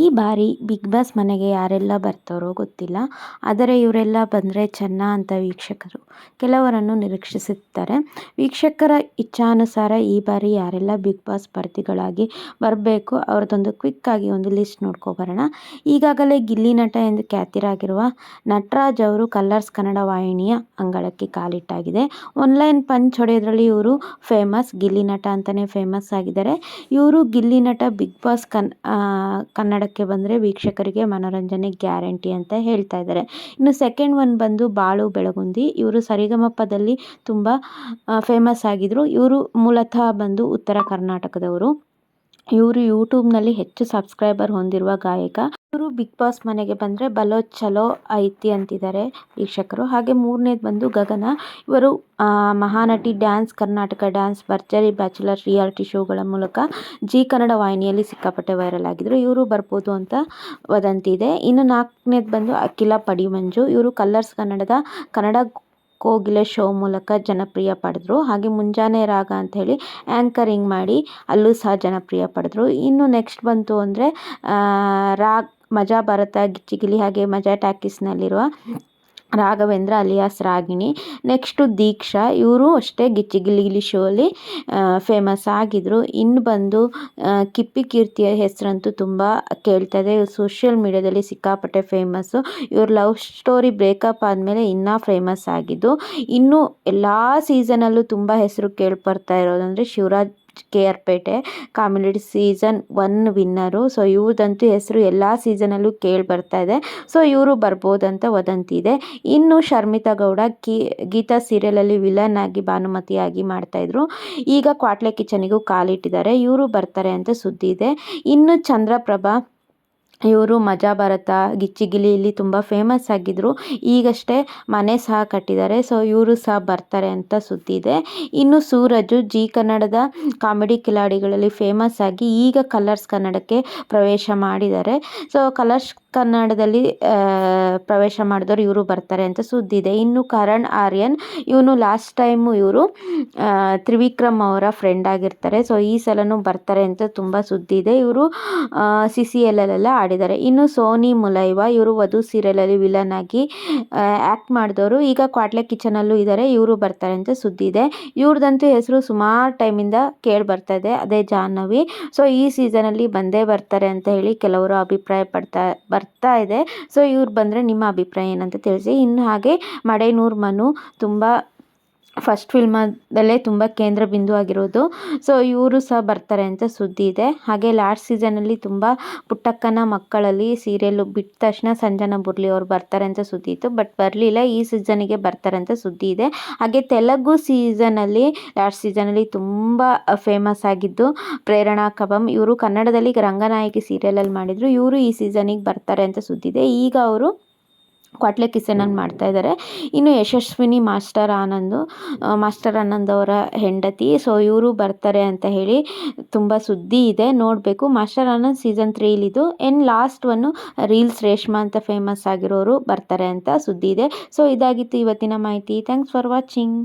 ಈ ಬಾರಿ big boss ಮನೆಗೆ ಯಾರೆಲ್ಲ ಬರ್ತಾರೋ ಗೊತ್ತಿಲ್ಲ, ಆದರೆ ಇವರೆಲ್ಲ ಬಂದರೆ ಚೆನ್ನ ಅಂತ ವೀಕ್ಷಕರು ಕೆಲವರನ್ನು ನಿರೀಕ್ಷಿಸುತ್ತಾರೆ. ವೀಕ್ಷಕರ ಇಚ್ಛಾನುಸಾರ ಈ ಬಾರಿ ಯಾರೆಲ್ಲ ಬಿಗ್ ಬಾಸ್ ಸ್ಪರ್ಧಿಗಳಾಗಿ ಬರಬೇಕು, ಅವ್ರದ್ದೊಂದು ಆಗಿ ಒಂದು ಲಿಸ್ಟ್ ನೋಡ್ಕೊಬರೋಣ ಈಗಾಗಲೇ ಗಿಲ್ಲಿ ನಟ ಎಂದು ಖ್ಯಾತಿರಾಗಿರುವ ನಟರಾಜ್ ಅವರು ಕಲ್ಲರ್ಸ್ ಕನ್ನಡ ವಾಹಿನಿಯ ಅಂಗಳಕ್ಕೆ ಕಾಲಿಟ್ಟಾಗಿದೆ. ಆನ್ಲೈನ್ ಪಂಚ್ ಹೊಡೆಯೋದ್ರಲ್ಲಿ ಇವರು ಫೇಮಸ್, ಗಿಲ್ಲಿ ನಟ ಅಂತಲೇ ಫೇಮಸ್ ಆಗಿದ್ದಾರೆ. ಇವರು ಗಿಲ್ಲಿ ನಟ ಬಿಗ್ ಬಾಸ್ ಕನ್ ಕನ್ನಡಕ್ಕೆ ಬಂದರೆ ವೀಕ್ಷಕರಿಗೆ ಮನೋರಂಜನೆ ಗ್ಯಾರಂಟಿ ಅಂತ ಹೇಳ್ತಾ ಇದ್ದಾರೆ. ಇನ್ನು ಸೆಕೆಂಡ್ ಒನ್ ಬಂದು ಬಾಳು ಬೆಳಗುಂದಿ. ಇವರು ಸರಿಗಮಪದಲ್ಲಿ ತುಂಬ ಫೇಮಸ್ ಆಗಿದ್ರು. ಇವರು ಮೂಲತಃ ಬಂದು ಉತ್ತರ ಕರ್ನಾಟಕದವರು. ಇವರು ಯೂಟ್ಯೂಬ್ನಲ್ಲಿ ಹೆಚ್ಚು ಸಬ್ಸ್ಕ್ರೈಬರ್ ಹೊಂದಿರುವ ಗಾಯಕ. ಇವರು ಬಿಗ್ ಬಾಸ್ ಮನೆಗೆ ಬಂದರೆ ಬಲೋ ಚಲೋ ಐತಿ ಅಂತಿದ್ದಾರೆ ವೀಕ್ಷಕರು. ಹಾಗೆ ಮೂರನೇದು ಬಂದು ಗಗನ. ಇವರು Mahanati dance, Karnataka dance, Bharjari, bachelor reality ಶೋಗಳ ಮೂಲಕ ಜಿ ಕನ್ನಡ ವಾಹಿನಿಯಲ್ಲಿ ಸಿಕ್ಕಾಪಟ್ಟೆ ವೈರಲ್ ಆಗಿದ್ರು. ಇವರು ಬರ್ಬೋದು ಅಂತ ವದಂತಿ ಇದೆ. ಇನ್ನು ನಾಲ್ಕನೇದು ಬಂದು ಅಖಿಲ ಪಡಿಮಂಜು. ಇವರು ಕಲ್ಲರ್ಸ್ ಕನ್ನಡದ ಕನ್ನಡ ಕೋಗಿಲೆ ಶೋ ಮೂಲಕ ಜನಪ್ರಿಯ ಪಡೆದರು. ಹಾಗೆ ಮುಂಜಾನೆ ರಾಗ ಅಂತ ಆ್ಯಂಕರಿಂಗ್ ಮಾಡಿ ಅಲ್ಲೂ ಸಹ ಜನಪ್ರಿಯ ಪಡೆದರು. ಇನ್ನು ನೆಕ್ಸ್ಟ್ ಬಂತು ಅಂದರೆ ರಾಗ್ ಮಜಾ ಭಾರತ, ಗಿಚ್ಚಿಗಿಲಿ ಹಾಗೆ ಮಜಾ ಟಾಕೀಸ್ನಲ್ಲಿರುವ ರಾಘವೇಂದ್ರ ಅಲಿಯಾಸ್ ರಾಗಿಣಿ ನೆಕ್ಸ್ಟು ದೀಕ್ಷಾ, ಇವರು ಅಷ್ಟೇ ಗಿಚ್ಚಿ ಗಿಲಿ ಶೋ ಫೇಮಸ್ ಆಗಿದ್ದರು ಇನ್ನು ಬಂದು ಕಿಪ್ಪಿ ಕೀರ್ತಿಯ ಹೆಸರಂತೂ ತುಂಬ ಕೇಳ್ತದೆ ಸೋಷಿಯಲ್ ಮೀಡ್ಯಾದಲ್ಲಿ ಸಿಕ್ಕಾಪಟ್ಟೆ ಫೇಮಸ್ಸು ಇವ್ರ ಲವ್ ಸ್ಟೋರಿ ಬ್ರೇಕಪ್ ಆದಮೇಲೆ ಇನ್ನೂ ಫೇಮಸ್ ಆಗಿದ್ದು. ಇನ್ನೂ ಎಲ್ಲ ಸೀಸನಲ್ಲೂ ತುಂಬ ಹೆಸರು ಕೇಳ್ಬರ್ತಾ ಇರೋದಂದರೆ Shivaraj K R Pete comedy season one winner. So, ಇವ್ರದಂತೂ ಹೆಸರು ಎಲ್ಲ ಸೀಸನಲ್ಲೂ ಕೇಳಿ ಬರ್ತಾ ಇದೆ. ಸೊ, ಇವರು ಬರ್ಬೋದಂತ ವದಂತಿ ಇದೆ. ಇನ್ನು ಶರ್ಮಿತಾ ಗೌಡ ಕಿ, ಗೀತಾ ಸೀರಿಯಲಲ್ಲಿ ವಿಲನ್ ಆಗಿ ಭಾನುಮತಿಯಾಗಿ ಮಾಡ್ತಾಯಿದ್ರು ಈಗ ಕ್ವಾಟ್ಲೆ ಕಿಚನಿಗೂ ಕಾಲಿಟ್ಟಿದ್ದಾರೆ. ಇವರು ಬರ್ತಾರೆ ಅಂತ ಸುದ್ದಿ ಇದೆ. ಇನ್ನು ಚಂದ್ರಪ್ರಭಾ ಇವರು ಮಜಾ ಭಾರತ ಗಿಚ್ಚಿಗಿಲಿ ಇಲ್ಲಿ ತುಂಬ ಫೇಮಸ್ ಆಗಿದ್ದರು ಈಗಷ್ಟೇ ಮನೆ ಸಹ ಕಟ್ಟಿದ್ದಾರೆ. ಸೊ ಇವರು ಸಹ ಬರ್ತಾರೆ ಅಂತ ಸುದ್ದಿ ಇದೆ. ಇನ್ನು ಸೂರಜು ಜಿ ಕನ್ನಡದ ಕಾಮಿಡಿ ಕಿಲಾಡಿಗಳಲ್ಲಿ ಫೇಮಸ್ ಆಗಿ ಈಗ ಕಲರ್ಸ್ ಕನ್ನಡಕ್ಕೆ ಪ್ರವೇಶ ಮಾಡಿದ್ದಾರೆ. ಸೊ ಕಲರ್ಸ್ ಕನ್ನಡದಲ್ಲಿ ಪ್ರವೇಶ ಮಾಡಿದವರು ಇವರು ಬರ್ತಾರೆ ಅಂತ ಸುದ್ದಿ ಇದೆ ಇನ್ನು ಕರಣ್ ಆರ್ಯನ್, ಇವನು ಲಾಸ್ಟ್ ಟೈಮು ಇವರು ತ್ರಿವಿಕ್ರಮ್ ಅವರ ಫ್ರೆಂಡ್ ಆಗಿರ್ತಾರೆ. ಸೊ ಈ ಸಲನೂ ಬರ್ತಾರೆ ಅಂತ ತುಂಬ ಸುದ್ದಿ ಇದೆ ಇವರು ಸಿ ಸಿ ಎಲ್ಲೆಲ್ಲ ಆಡಿದ್ದಾರೆ. ಇನ್ನು ಸೋನಿ ಮುಲೈವಾ, ಇವರು ವಧು ಸೀರಿಯಲಲ್ಲಿ ವಿಲನ್ ಆಗಿ ಆ್ಯಕ್ಟ್ ಮಾಡಿದವರು. ಈಗ ಕ್ವಾಟ್ಲೆ ಕಿಚನಲ್ಲೂ ಇದ್ದಾರೆ ಇವರು ಬರ್ತಾರೆ ಅಂತ ಸುದ್ದಿ ಇದೆ ಇವ್ರದ್ದಂತೂ ಹೆಸರು ಸುಮಾರು ಟೈಮಿಂದ ಕೇಳಿ ಬರ್ತಾ ಇದೆ. ಅದೇ ಜಾಹ್ನವಿ. ಸೊ ಈ ಸೀಸನಲ್ಲಿ ಬಂದೇ ಬರ್ತಾರೆ ಅಂತ ಹೇಳಿ ಕೆಲವರು ಅಭಿಪ್ರಾಯ ಪಡ್ತಾ ಬರ್ತಾ ಇದೆ. ಸೊ ಇವ್ರು ಬಂದರೆ ನಿಮ್ಮ ಅಭಿಪ್ರಾಯ ಏನಂತ ತಿಳಿಸಿ. ಇನ್ನು ಹಾಗೆ ಮಡೇನೂರು ಮನು ತುಂಬ ಫಸ್ಟ್ ಫಿಲ್ಮದಲ್ಲೇ ತುಂಬ ಕೇಂದ್ರ ಬಿಂದು ಆಗಿರೋದು. ಸೊ ಇವರು ಸಹ ಬರ್ತಾರೆ ಅಂತ ಸುದ್ದಿ ಇದೆ. ಹಾಗೆ ಲಾಸ್ಟ್ ಸೀಸನಲ್ಲಿ ತುಂಬ ಪುಟ್ಟಕ್ಕನ ಮಕ್ಕಳಲ್ಲಿ ಸೀರಿಯಲ್ಲು ಬಿಟ್ಟ ತಕ್ಷಣ ಸಂಜನಾ ಬುರ್ಲಿ ಅವರು ಬರ್ತಾರೆ ಅಂತ ಸುದ್ದಿ ಇತ್ತು. ಬಟ್ ಬರಲಿಲ್ಲ, ಈ ಸೀಸನಿಗೆ ಬರ್ತಾರೆ ಅಂತ ಸುದ್ದಿ ಇದೆ. ಹಾಗೆ ತೆಲುಗು ಸೀಸನಲ್ಲಿ ಲಾಸ್ಟ್ ಸೀಸನಲ್ಲಿ ತುಂಬ ಫೇಮಸ್ ಆಗಿದ್ದು ಪ್ರೇರಣಾ ಕಬಂ. ಇವರು ಕನ್ನಡದಲ್ಲಿ ರಂಗನಾಯಕಿ ಸೀರಿಯಲಲ್ಲಿ ಮಾಡಿದರು. ಇವರು ಈ ಸೀಸನಿಗೆ ಬರ್ತಾರೆ ಅಂತ ಸುದ್ದಿ ಇದೆ. ಈಗ ಅವರು ಕ್ವಾಟ್ಲೆ ಕಿಸೆನನ್ನು ಮಾಡ್ತಾ ಇದ್ದಾರೆ ಇನ್ನು ಯಶಸ್ವಿನಿ ಮಾಸ್ಟರ್ ಆನಂದು ಮಾಸ್ಟರ್ ಆನಂದ್ ಅವರ ಹೆಂಡತಿ. ಸೊ ಇವರು ಬರ್ತಾರೆ ಅಂತ ಹೇಳಿ ತುಂಬ ಸುದ್ದಿ ಇದೆ. ನೋಡಬೇಕು. ಮಾಸ್ಟರ್ ಆನಂದ್ ಸೀಸನ್ ತ್ರೀಲಿದು ಎನ್ ಲಾಸ್ಟ್ ಒನ್ನು ರೀಲ್ಸ್ ರೇಷ್ಮಾ ಅಂತ ಫೇಮಸ್ ಆಗಿರೋರು ಬರ್ತಾರೆ ಅಂತ ಸುದ್ದಿ ಇದೆ. ಸೊ ಇದಾಗಿತ್ತು ಇವತ್ತಿನ ಮಾಹಿತಿ. Thanks for watching